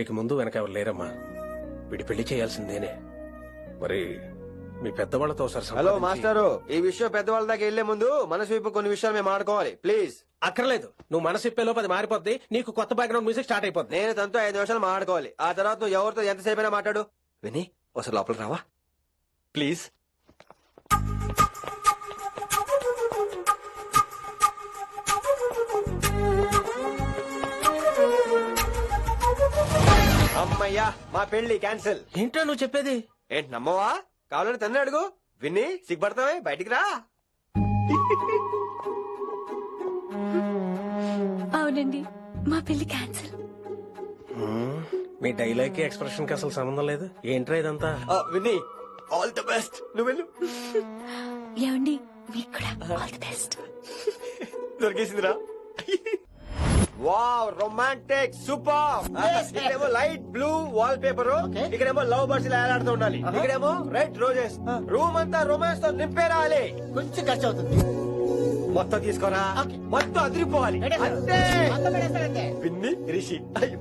వీడికి ముందు వెనక ఎవరు లేరమ్మా? వీడి పెళ్ళి చేయాల్సిందేనే మరి మీ పెద్దవాళ్ళతో ఒకసారి హలో మాస్టారు. ఈ విషయం పెద్దవాళ్ళ దాకా వెళ్ళే ముందు మనసు వైపు కొన్ని విషయాలు మేము ఆడుకోవాలి. ప్లీజ్. అక్కర్లేదు. నువ్వు మనసు ఇప్పేలోపు అది మారిపోద్ది. నీకు కొత్త బ్యాక్గ్రౌండ్ మ్యూజిక్ స్టార్ట్ అయిపోద్ది. నేను తనతో ఐదు నిమిషాలు మాట్లాడుకోవాలి. ఆ తర్వాత నువ్వు ఎవరితో ఎంతసేపు అయినా మాట్లాడు. విని ఒకసారి లోపల రావా? ప్లీజ్. అమ్మయ్యా మా పెళ్ళి క్యాన్సిల్. ఏంటో నువ్వు చెప్పేది? ఏంటి నమ్మవా? కావాలని తన్నే అడుగు. విన్ని సిగ్గుపడతావే? బయటికి రా. అవునండి మా పెళ్ళి క్యాన్సిల్. మీ డైలాగ్కి ఎక్స్ప్రెషన్కి అసలు సంబంధం లేదు. ఏంట్రా ఇదంతా? ఆ, విన్ని ఆల్ ది బెస్ట్. నువ్వు వెళ్ళు. ఏమండి మీకు కూడా all the best. దొరికేసిందిరా. Wow romantic super. ఇక్కడేమో లైట్ బ్లూ వాల్ పేపర్ ఇక్కడేమో లవ్ బర్డ్స్ ఇలా ఏలాడుతూ ఉండాలి. ఇక్కడేమో రెడ్ రోజెస్. రూమ్ అంతా రొమాన్స్తో నింపే రావాలి కొంచెం ఖర్చు అవుతుంది. మొత్తం తీసుకోరా? మొత్తం అదిరిపోవాలి. అంతే. పిన్ని రిషి. అయ్యో.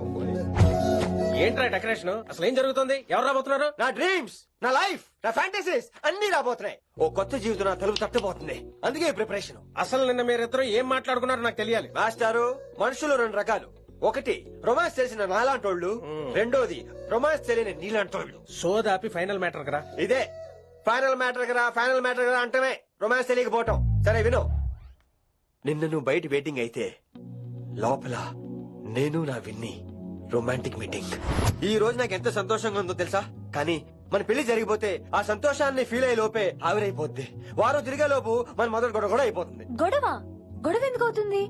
ఏంట్రా డెకరేషన్? అసలు ఏం జరుగుతుంది? ఎవరు రాబోతున్నారు? నా డ్రీమ్స్ నా లైఫ్ నా ఫ్యాంటసీస్ అన్ని రాబోతున్నాయి. ఓ కొత్త జీవితం నా తలుపు తట్టబోతుంది. అందుకే ప్రిపరేషన్. అసలు నిన్న మీరిద్దరు ఏం మాట్లాడుకున్నారో నాకు తెలియాలి. మాస్టారు మనుషులు రెండు రకాలు. ఒకటి రొమాన్స్ తెలిసిన నాలాంటోళ్ళు. రెండోది రొమాన్స్ తెలియని నీలాంటోళ్ళు. సోదాపి ఫైనల్ మ్యాటర్ కదా? ఇదే. ఫైనల్ మ్యాటర్ కదా ఫైనల్ మ్యాటర్ కదా అంటమే రొమాన్స్ తెలియకపోవటం. సరే విను. నిన్న నువ్వు బయట వెయిటింగ్ అయితే లోపల నేను నా విన్ని. Romantic meeting. ఈ రోజు నాకు ఎంత సంతోషంగా ఉందో తెలుసా? కానీ మన పెళ్ళి జరిగిపోతే ఆ సంతోషాన్ని ఫీల్ అయ్యే లోపే ఆవిరైపోద్ది. వారం తిరిగే లోపు మన మొదటి గొడవ కూడా అయిపోతుంది. గొడవ? గొడవ ఎందుకు అవుతుంది?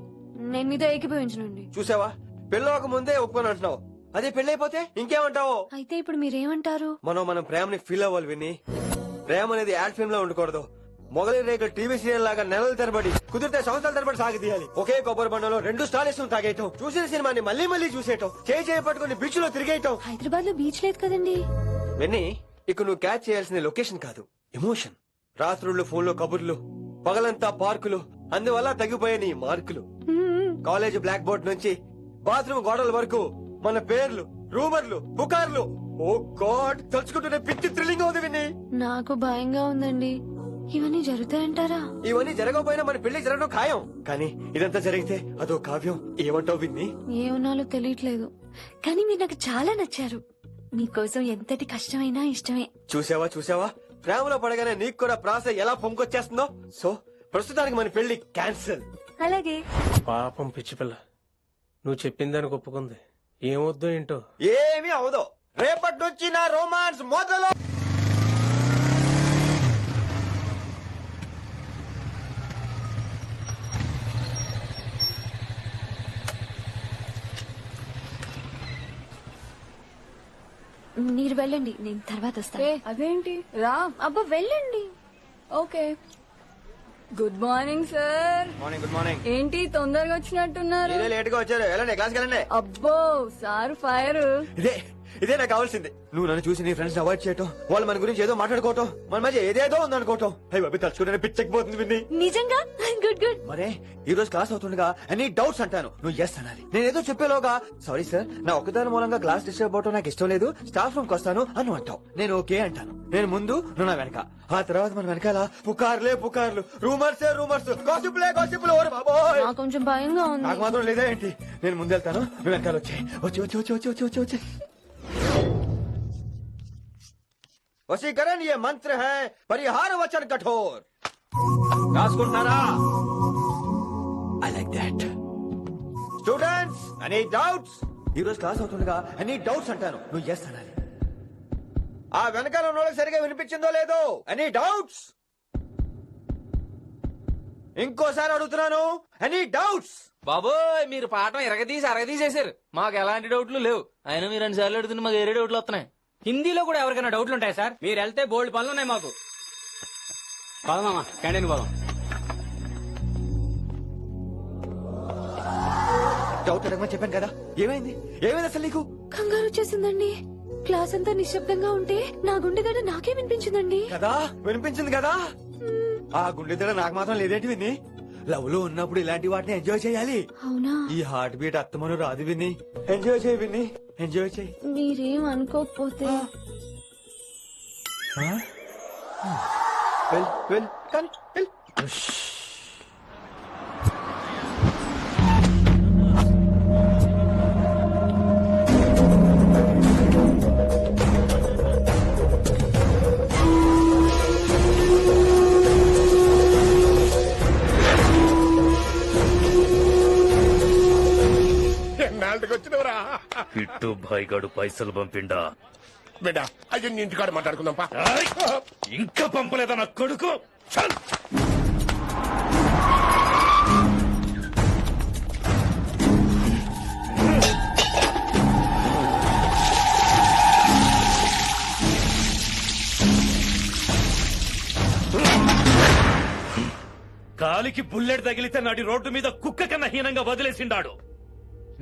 నేను మీతో ఏకీభవించనండి చూసావా? పెళ్ళవక ముందే ఒప్పుకొని అంటున్నావు. అదే పెళ్ళి అయిపోతే ఇంకేమంటావు? అయితే ఇప్పుడు మీరేమంటారు? మనం మనం ప్రేమని ఫీల్ అవ్వాలి విని. ప్రేమ అనేది యాడ్ ఫిల్మ్లో ఉండకూడదు. మొగలి రేఖ టీవీ సీరియల్ లాగా నెలల తరబడి కుదిరితే సంవత్సరాల తరబడి సాగదీయాలి ఒకే కొబ్బరి బండలో రెండు స్టాలిస్ తాగేయటం చూసిన సినిమాని మళ్ళీ మళ్ళీ చూసేయటం చేయి చేయి పట్టుకుని బీచ్లో తిరిగేయటం. హైదరాబాద్లో బీచ్ లేదు కదండి. విన్ని ఇక నువ్వు క్యాచ్ చేయాల్సిన లొకేషన్ కాదు ఎమోషన్ రాత్రుళ్ళు ఫోన్లో కబుర్లు పగలంతా పార్కులు అందువల్ల తగ్గిపోయే నీ మార్కులు. కాలేజ్ బ్లాక్ బోర్డ్ నుంచి బాత్రూమ్ గోడల వరకు మన పేర్లు రూమర్లు పుకార్లు. ఓ గాడ్ తలుచుకుంటూనే పిచ్చి థ్రిల్లింగ్ అవుతుంది నాకు భయంగా ఉందండి. ఇవన్నీ జరుగుతాయంటారా? ఇవన్నీ జరగకపోయినా మన పెళ్ళి జరగడం ఖాయం. కానీ ఇదంతా జరిగితే అదో కావ్యం. ఏమంటావు విన్ని? ఏమన్నాలో తెలియట్లేదు. కానీ మీరు నాకు చాలా నచ్చారు. మీకోసం ఎంతటి కష్టమైనా ఇష్టమే. చూసావా చూసావా ప్రేమలో పడగానే నీకు కూడా ప్రాస ఎలా పొంగొచ్చేస్తుందో సో ప్రస్తుతానికి మన పెళ్ళి క్యాన్సిల్. అలాగే. పాపం పిచ్చి పిల్ల. నువ్వు చెప్పిందని ఒప్పుకుంది. ఏమొద్దు ఏంటో? ఏమీ అవదో. రేపటి నుంచి నా రోమాన్స్ మొదలు మీరు వెళ్ళండి నేను తర్వాత ఏ వస్తాను అదేంటి? రా. అబ్బా వెళ్ళండి. Okay. Good morning sir. Morning good morning ఏంటి తొందరగా వచ్చినట్టున్నారు? లేట్గా వచ్చారు. వెళ్ళండి క్లాస్ వెళ్ళండి. అబ్బో సార్ ఫైర్. ఇదే ఇదే నాకు కావాల్సింది. నువ్వు నన్ను చూసి నీ ఫ్రెండ్స్ అవాయిడ్ చేయటం వాళ్ళు మన గురించి ఏదో మాట్లాడుకోవటం మన మధ్య ఏదేదో ఉందనుకోవటం. అయ్యి బాబీ తలుచుకుంటే పిచ్చకపోతుంది విన్ని. నిజంగా? గుడ్ గుడ్ మరే ఈ రోజు క్లాస్ అవుతుండగా ఎనీ డౌట్స్ అంటాను. నువ్వు ఎస్ అనాలి. నేనేదో చెప్పేలోగా సారీ సార్ నా ఒకదాని మూలంగా క్లాస్ డిస్టర్బ్ అవటం నాకు ఇష్టం లేదు. స్టాఫ్ రూమ్ వస్తాను అని అంటావు. నేను ఓకే అంటాను. నేను ముందు నా వెనక. ఆ తర్వాత మన వెనకాల పుకార్లే పుకార్లు. రూమర్స్ రూమర్స్ గాసిప్లే గాసిప్లు ఓరు బాబోయ్! నాకు కొంచెం భయంగా ఉంది. నాకు మాత్రం లేదా ఏంటి? నేను ముందు వెళ్తాను నువ్వు వెనకాల వచ్చి. వచ్చి వచ్చి వచ్చి వచ్చి వచ్చి వచ్చి. వశీకరణ ఏ మంత్ర హై పరిహార వచన కఠోర్. రాసుకుంటున్నారా? I like that students any doubts ఈ రోజు క్లాస్ అవుతుండగా ఎనీ డౌట్స్ అంటాను. నువ్వు ఎస్ అనాలి. ఆ వెనకాల ఉన్న వాళ్ళకి సరిగా వినిపించిందో లేదో? ఎనీ డౌట్స్ ఇంకోసారి అడుగుతున్నాను ఎనీ డౌట్స్ బాబోయ్ మీరు పాఠం ఎరగదీసి అరగదీసేశారు. మాకు ఎలాంటి డౌట్లు లేవు. అయినా మీరు రెండు సార్లు అడుగుతుంటే మాకు ఏరే డౌట్లు వస్తున్నాయి. హిందీలో కూడా ఎవరికైనా డౌట్లు ఉంటాయి సార్? మీరు వెళ్తే బోల్డ్ పనులు ఉన్నాయి మాకు. పదమామా క్యాంటీన్ పోదాం. డౌట్ అడగమని చెప్పాను కదా. ఏమైంది? ఏమైంది అసలు నీకు? కంగారు వచ్చేసిందండి. క్లాస్ అంతా నిశ్శబ్దంగా ఉంటే నా గుండె గడ నాకే వినిపించిందండి. కదా? వినిపించింది కదా? ఆ గుండె దడ నాకు మాత్రం లేదేంటి విని లవ్లో ఉన్నప్పుడు ఇలాంటి వాటిని ఎంజాయ్ చేయాలి. అవునా? ఈ హార్ట్ బీట్ అత్తమను రాదు విని ఎంజాయ్ చేయి విని ఎంజాయ్ చేయి. మీరేం అనుకోకపోతే. వెల్ వెల్ కానీ వెల్ భాయ్ గడు పైసలు పంపిండా? బిడ్డ అయ్యో నీ ఇంటికాడ మాట్లాడుకుందాం పా. ఇంకా పంపలేదా నా కొడుకు? చల్. కాలికి బుల్లెట్ తగిలితే నాటి రోడ్డు మీద కుక్క కన్నా హీనంగా వదిలేసిండాడు.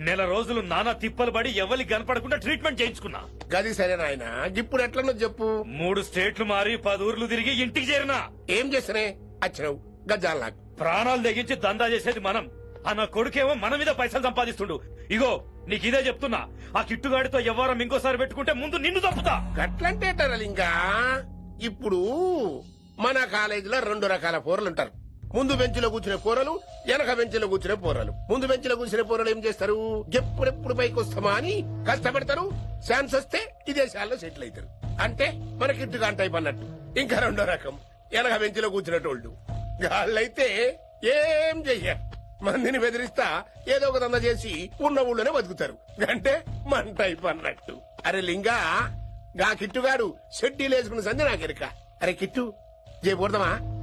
నెల రోజులు నానా తిప్పలు పడి ఎవరి కనపడకుండా ట్రీట్మెంట్ చేయించుకున్నా. గది సరే నాయన ఇప్పుడు ఎట్లనో చెప్పు. మూడు స్టేట్లు మారి పది ఊర్లు తిరిగి ఇంటికి చేరినా. ఏం చేసినే వచ్చినావు గజ్జాలు నాకు. ప్రాణాలు తెగించి దందా చేసేది మనం. ఆ నా కొడుకేమో మన మీద పైసలు సంపాదిస్తుండు. ఇగో నీకు ఇదే చెప్తున్నా. ఆ కిట్టుగాడితో ఎవరం ఇంకోసారి పెట్టుకుంటే ముందు నిన్ను తప్పుతా గట్లంటే ఇంకా ఇప్పుడు మన కాలేజీలో రెండు రకాల పోరలు ఉంటారు ముందు బెంచ్లో కూర్చునే పోరలు వెనక బెంచ్లో కూర్చునే పోరలు. ముందు బెంచ్లో కూర్చునే పోరలు ఏం చేస్తారు? ఎప్పుడెప్పుడు పైకి వస్తామా అని కష్టపడతారు. ఛాన్స్ వస్తే విదేశాల్లో సెటిల్ అవుతారు. అంటే మనకి కిట్టుగా టైప్ అన్నట్టు ఇంకా రెండో రకం. వెనక బెంచ్లో కూర్చునేటోళ్ళు. వాళ్ళైతే ఏం చెయ్యరు మందిని బెదిరిస్తా ఏదో ఒక దంద చేసి ఉన్న ఊళ్ళోనే బతుకుతారు. అంటే మన టైప్ అన్నట్టు అరే లింగా గా కిట్టుగాడు. షెడ్డీలు వేసుకున్న సంధి నాకెరక. అరే కిట్టు చేయకూడదమా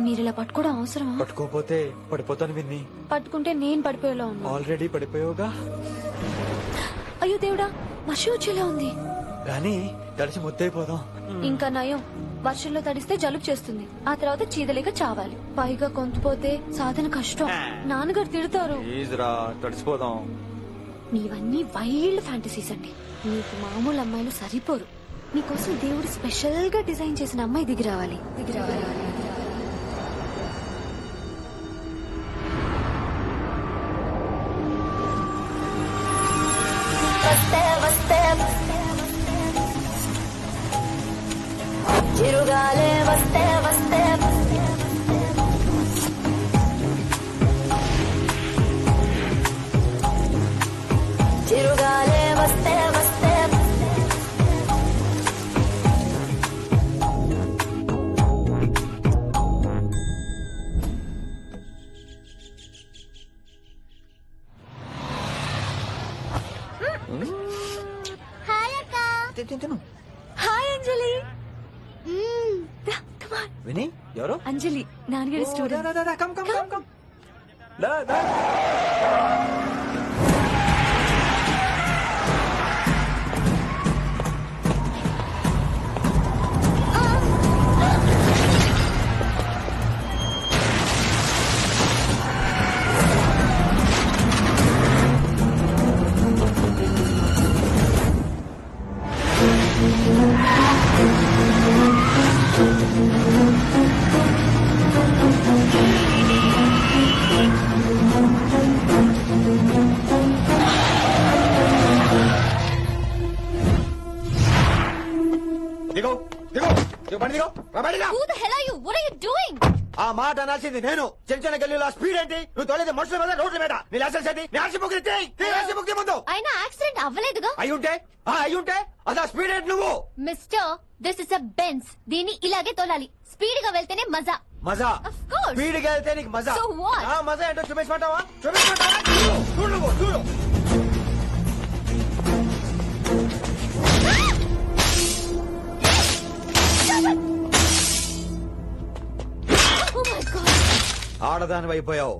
మీరు ఇలా పట్టుకోవడం అవసరమా? పట్టుకోపోతే పడిపోతాను విన్ని. పట్టుకుంటే నేను పడిపోయేలా ఉన్నా ఆల్రెడీ పడిపోయావుగా. అయ్యో దేవుడా వర్షం వచ్చేలా ఉంది. కానీ తడిసి ముద్దైపోదాం ఇంకా నయం. వర్షంలో తడిస్తే జలుబు చేస్తుంది. ఆ తర్వాత చీదలేక చావాలి. పైగా కొంతపోతే సాధన కష్టం. నాన్నగారు తిడతారు. ప్లీజ్ రా తడిసిపోదాం. నీవన్నీ వైల్డ్ ఫ్యాంటసీస్ అండి. నీకు మామూలు అమ్మాయిలు సరిపోరు. నీకోసం దేవుడు స్పెషల్గా డిజైన్ చేసిన అమ్మాయి దిగి రావాలి. దిగి రావాలి. చిరుగాలే వస్తే వస్తే చిరుగాలే వస్తే వస్తే హాయ్ అక్క హాయ్ అంజలి. విని ఎవరు? అంజలి నాన్నగారి student. Come come come come దా దా. మాట అనాల్సింది నేను. చిన్న చిన్న గల్లీలో స్పీడ్ ఏంటి? నువ్వు తోలేది మనుషుల మీద రోడ్ల మీద. నీ లైసెన్స్ ఏంటి? నీ ఆర్సీ బుక్ నీ ఆర్సీ బుక్ ముందు. అయినా యాక్సిడెంట్ అవ్వలేదుగా? అయి ఉంటే? ఆ అయి ఉంటే? అదా స్పీడ్ ఏంటి నువ్వు? Mister this is a Benz దీన్ని ఇలాగే తోలాలి. స్పీడ్గా వెళ్తేనే మజా. మజా. స్పీడ్గా వెళ్తే నీకు మజా. So what? ఆ మజా ఏంటో చూపించమంటావా? చూపించమంటావా? చూడు చూడు. ఆడదాని అయిపోయావు.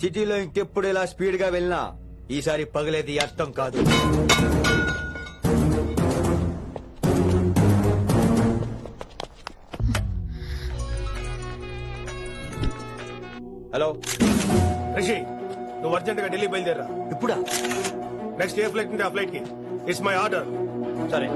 సిటీలో ఇంకెప్పుడు ఇలా స్పీడ్గా వెళ్ళినా ఈసారి పగలేది అర్థం కాదు. హలో. రిషి నువ్వు అర్జెంట్గా ఢిల్లీ బయలుదేరా ఇప్పుడా? నెక్స్ట్ ఏ ఫ్లైట్ నుండి ఆ ఫ్లైట్కి. ఇట్స్ మై ఆర్డర్ సరే.